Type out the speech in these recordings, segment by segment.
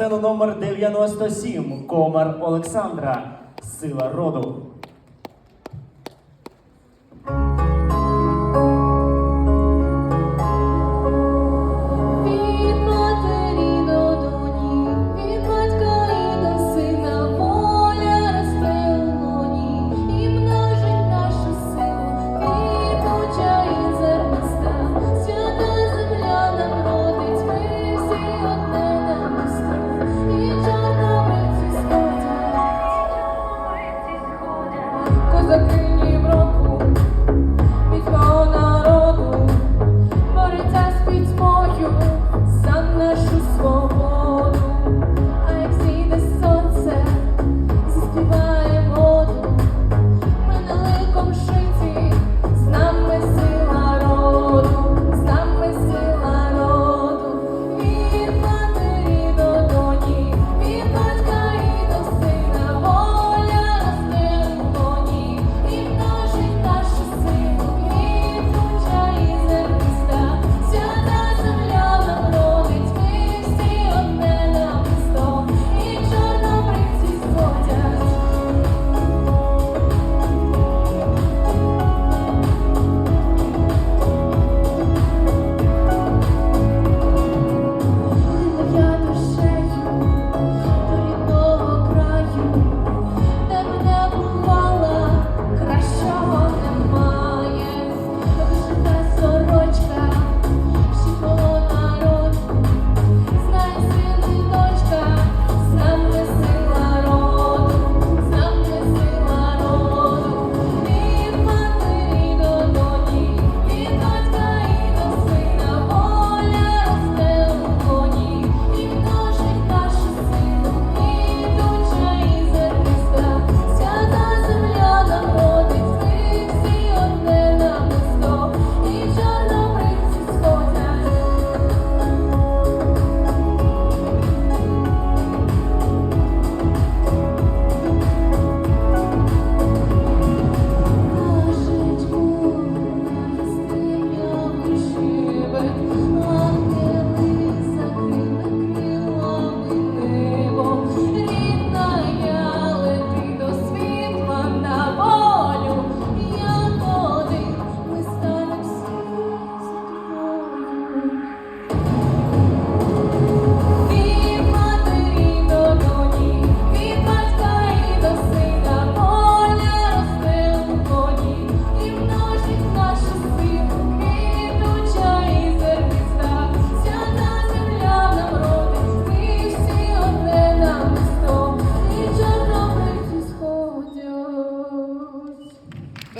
сцену номер 97 комар Олександра, сила роду. the green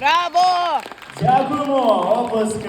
Браво! Дякуємо! Обласки!